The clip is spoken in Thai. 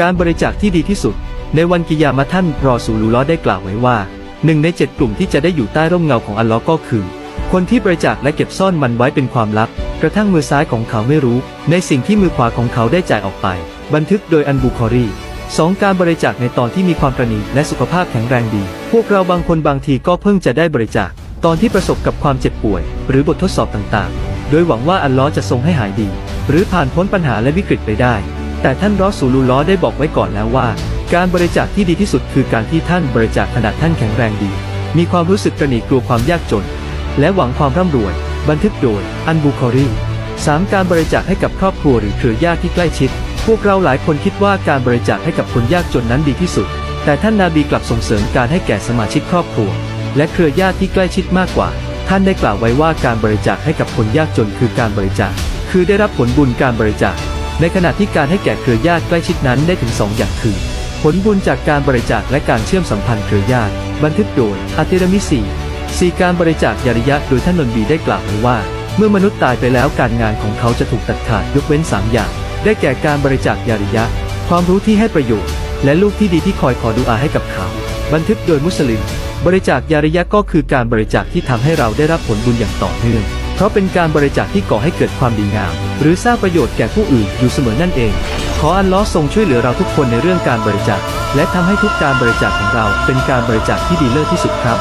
การบริจาคที่ดีที่สุด ในวันกิยามะท่านรอสูลูล้อได้กล่าวไว้ว่าหนึ่งในเจ็ดกลุ่มที่จะได้อยู่ใต้ร่มเงาของอัลลอฮ์ก็คือ คนที่บริจาคและเก็บซ่อนมันไว้เป็นความลับ กระทั่งมือซ้ายของเขาไม่รู้ ในสิ่งที่มือขวาของเขาได้จ่ายออกไป บันทึกโดยอันบุคอรีสองการบริจาคในตอนที่มีความประณีตและสุขภาพแข็งแรงดี พวกเราบางคนบางทีก็เพิ่งจะได้บริจาค ตอนที่ประสบกับความเจ็บป่วย หรือบททดสอบต่างๆ โดยหวังว่าอัลลอฮ์จะทรงให้หายดี หรือผ่านพ้นปัญหาและวิกฤตไปได้ แต่ท่านรอสูลุลลอได้บอกไว้ก่อนแล้วว่า การบริจาคที่ดีที่สุดคือการที่ท่านบริจาคขณะท่านแข็งแรงดี มีความรู้สึกกระหนีกลัวความยากจน และหวังความร่ำรวย บันทึกโดย อันบุคอรี 3. การบริจาคให้กับครอบครัวหรือเครือญาติที่ใกล้ชิด พวกเราหลายคนคิดว่าการบริจาคให้กับคนยากจนนั้นดีที่สุด แต่ท่านนาบีกลับส่งเสริมการให้แก่สมาชิกครอบครัว และเครือญาติที่ใกล้ชิดมากกว่า ท่านได้กล่าวไว้ว่าการบริจาคให้กับคนยากจนคือการบริจาค คือได้รับผลบุญการบริจาค ในขณะที่การให้แก่เครือญาติใกล้ชิดนั้นได้ถึงสองอย่างคือ ผลบุญจากการบริจาคและการเชื่อมสัมพันธ์เครือญาติ บันทึกโดยอาติรมิสีสีการบริจาคยาริยะโดยท่านนนบีได้กล่าวไว้ว่า เมื่อมนุษย์ตายไปแล้วการงานของเขาจะถูกตัดขาดยกเว้นสามอย่าง ได้แก่การบริจาคยาริยะ ความรู้ที่ให้ประโยชน์ และลูกที่ดีที่คอยขอดุอาให้กับเขา บันทึกโดยมุสลิม บริจาคยาริยะก็คือการบริจาคที่ทำให้เราได้รับผลบุญอย่างต่อเนื่อง เพราะเป็นการบริจาคที่ก่อให้เกิดความดีงาม หรือสร้างประโยชน์แก่ผู้อื่นอยู่เสมอนั่นเอง ขออัลลอฮ์ทรงช่วยเหลือเราทุกคนในเรื่องการบริจาค และทำให้ทุกการบริจาคของเราเป็นการบริจาคที่ดีเลิศที่สุดครับ